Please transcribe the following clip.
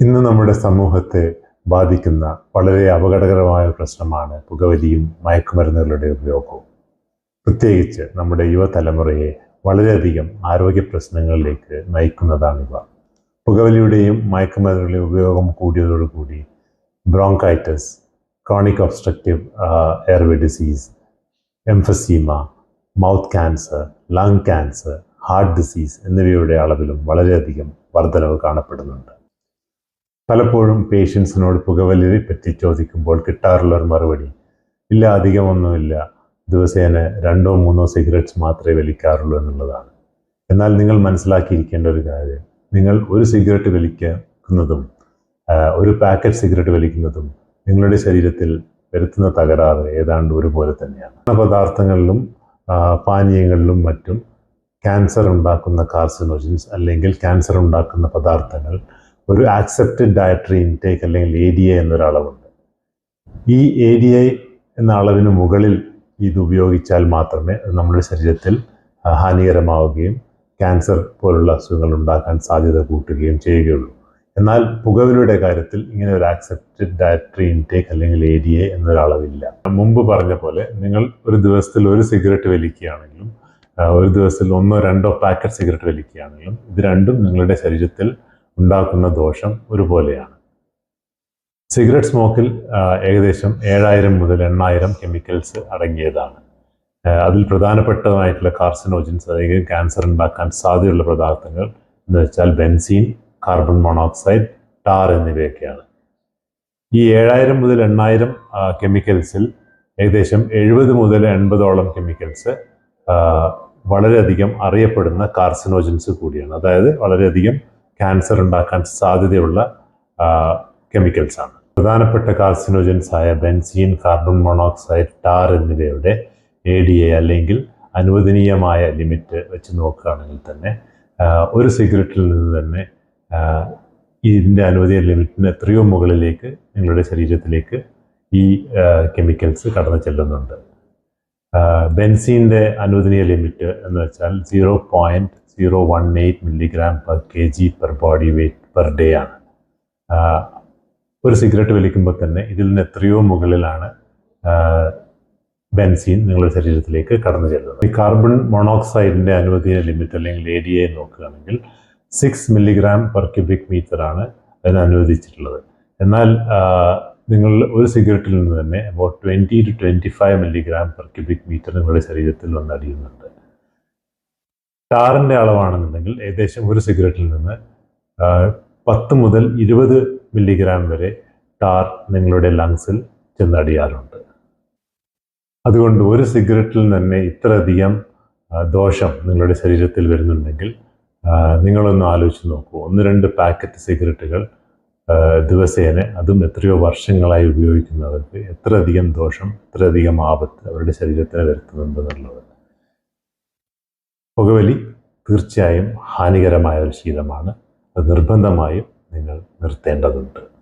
ഇന്ന് നമ്മുടെ സമൂഹത്തെ ബാധിക്കുന്ന വളരെ അപകടകരമായ പ്രശ്നമാണ് പുകവലിയും മയക്കുമരുന്നുകളുടെ ഉപയോഗവും. പ്രത്യേകിച്ച് നമ്മുടെ യുവതലമുറയെ വളരെയധികം ആരോഗ്യ പ്രശ്നങ്ങളിലേക്ക് നയിക്കുന്നതാണിവ പുകവലിയുടെയും മയക്കുമരുന്നുകളുടെയും ഉപയോഗം കൂടിയതോടുകൂടി bronchitis chronic obstructive airway disease emphysema mouth cancer lung cancer heart disease എന്നിവയുടെ അളവിലും വളരെയധികം വർധനവ് കാണപ്പെടുന്നുണ്ട്. പലപ്പോഴും പേഷ്യൻസിനോട് പുകവലിയെ പറ്റി ചോദിക്കുമ്പോൾ കിട്ടാറുള്ള ഒരു മറുപടി. ഇല്ല അധികമൊന്നുമില്ല ദിവസേന രണ്ടോ മൂന്നോ സിഗരറ്റ്സ് മാത്രമേ വലിക്കാറുള്ളൂ എന്നുള്ളതാണ്. എന്നാൽ നിങ്ങൾ മനസ്സിലാക്കിയിരിക്കേണ്ട ഒരു കാര്യം. നിങ്ങൾ ഒരു സിഗരറ്റ് വലിക്കുന്നതും ഒരു പാക്കറ്റ് സിഗരറ്റ് വലിക്കുന്നതും നിങ്ങളുടെ ശരീരത്തിൽ വരുത്തുന്ന തകരാറ് ഏതാണ്ട് ഒരുപോലെ തന്നെയാണ്. പദാർത്ഥങ്ങളിലും പാനീയങ്ങളിലും മറ്റും ക്യാൻസർ ഉണ്ടാക്കുന്ന കാർസിനോജൻസ് അല്ലെങ്കിൽ ക്യാൻസർ ഉണ്ടാക്കുന്ന പദാർത്ഥങ്ങൾ ഒരു ആക്സെപ്റ്റഡ് ഡയറ്ററി ഇൻടേക്ക് അല്ലെങ്കിൽ എ ഡി എ എന്നൊരളവുണ്ട്. ഈ എ ഡി ഐ എന്ന അളവിന് മുകളിൽ ഇത് ഉപയോഗിച്ചാൽ മാത്രമേ നമ്മുടെ ശരീരത്തിൽ ഹാനികരമാവുകയും ക്യാൻസർ പോലുള്ള അസുഖങ്ങൾ ഉണ്ടാക്കാൻ സാധ്യത കൂട്ടുകയും ചെയ്യുകയുള്ളൂ. എന്നാൽ പുകവലിയുടെ കാര്യത്തിൽ ഇങ്ങനെ ഒരു ആക്സെപ്റ്റഡ് ഡയറ്ററി ഇൻടേക്ക് അല്ലെങ്കിൽ എ ഡി എ എന്നൊരളവില്ല. മുമ്പ് പറഞ്ഞ പോലെ നിങ്ങൾ ഒരു ദിവസത്തിൽ ഒരു സിഗരറ്റ് വലിക്കുകയാണെങ്കിലും ഒരു ദിവസത്തിൽ ഒന്നോ രണ്ടോ പാക്കറ്റ് സിഗരറ്റ് വലിക്കുകയാണെങ്കിലും ഇത് രണ്ടും നിങ്ങളുടെ ശരീരത്തിൽ ഉണ്ടാക്കുന്ന ദോഷം ഒരുപോലെയാണ്. സിഗരറ്റ് സ്മോക്കിൽ ഏകദേശം ഏഴായിരം മുതൽ എണ്ണായിരം കെമിക്കൽസ് അടങ്ങിയതാണ്. അതിൽ പ്രധാനപ്പെട്ടതായിട്ടുള്ള കാർസിനോജിൻസ് അതായത് ക്യാൻസർ ഉണ്ടാക്കാൻ സാധ്യതയുള്ള പദാർത്ഥങ്ങൾ എന്ന് വെച്ചാൽ ബെൻസീൻ കാർബൺ മോണോക്സൈഡ് ടാർ എന്നിവയൊക്കെയാണ്. ഈ ഏഴായിരം മുതൽ എണ്ണായിരം കെമിക്കൽസിൽ ഏകദേശം എഴുപത് മുതൽ എൺപതോളം കെമിക്കൽസ് വളരെയധികം അറിയപ്പെടുന്ന കാർസിനോജൻസ് കൂടിയാണ്. അതായത് വളരെയധികം ക്യാൻസർ ഉണ്ടാക്കാൻ സാധ്യതയുള്ള കെമിക്കൽസ് ആണ്. പ്രധാനപ്പെട്ട കാർസിനോജൻസ് ആയ ബെൻസീൻ കാർബൺ മോണോക്സൈഡ് ടാർ എന്നിവയുടെ എ ഡി എ അല്ലെങ്കിൽ അനുവദനീയമായ ലിമിറ്റ് വെച്ച് നോക്കുകയാണെങ്കിൽ തന്നെ ഒരു സിഗരറ്റിൽ നിന്ന് തന്നെ ഇതിന്റെ അനുവദീയ ലിമിറ്റിന് എത്രയോ മുകളിലേക്ക് നിങ്ങളുടെ ശരീരത്തിലേക്ക് ഈ കെമിക്കൽസ് കടന്നു ചെല്ലുന്നുണ്ട്. ബെൻസീന്റെ അനുവദനീയ ലിമിറ്റ് എന്ന് വെച്ചാൽ zero point zero one eight milligram per K G per body weight per day ആണ് ഒരു സിഗരറ്റ് വലിക്കുമ്പോൾ തന്നെ ഇതിൽ നിന്ന് എത്രയോ മുകളിലാണ് ബെൻസീൻ നിങ്ങളുടെ ശരീരത്തിലേക്ക് കടന്നു ചെല്ലുന്നത്. ഈ കാർബൺ മോണോക്സൈഡിന്റെ അനുവദീയ ലിമിറ്റ് അല്ലെങ്കിൽ എ ഡി എ നോക്കുകയാണെങ്കിൽ six milligram per cubic metre ആണ് അതിന് അനുവദിച്ചിട്ടുള്ളത്. എന്നാൽ നിങ്ങൾ ഒരു സിഗരറ്റിൽ നിന്ന് തന്നെ about twenty two twenty five milligram per cubic metre നിങ്ങളുടെ ശരീരത്തിൽ വന്നടിയുന്നുണ്ട് ടാറിന്റെ അളവാണെന്നുണ്ടെങ്കിൽ ഏകദേശം ഒരു സിഗരറ്റിൽ നിന്ന് പത്ത് മുതൽ ഇരുപത് മില്ലിഗ്രാം വരെ ടാർ നിങ്ങളുടെ ലങ്സിൽ ചെന്നടിയാറുണ്ട്. അതുകൊണ്ട് ഒരു സിഗരറ്റിൽ തന്നെ ഇത്രയധികം ദോഷം നിങ്ങളുടെ ശരീരത്തിൽ വരുന്നുണ്ടെങ്കിൽ നിങ്ങളൊന്ന് ആലോചിച്ച് നോക്കൂ. ഒന്ന് രണ്ട് പാക്കറ്റ് സിഗരറ്റുകൾ ദിവസേന അതും എത്രയോ വർഷങ്ങളായി ഉപയോഗിക്കുന്നവർക്ക് എത്രയധികം ദോഷം എത്രയധികം ആപത്ത് അവരുടെ ശരീരത്തിന് വരുത്തുന്നുണ്ടെന്നുള്ളത് പുകവലി തീർച്ചയായും ഹാനികരമായ ഒരു ശീലമാണ്. അത് നിർബന്ധമായും നിങ്ങൾ നിർത്തേണ്ടതുണ്ട്.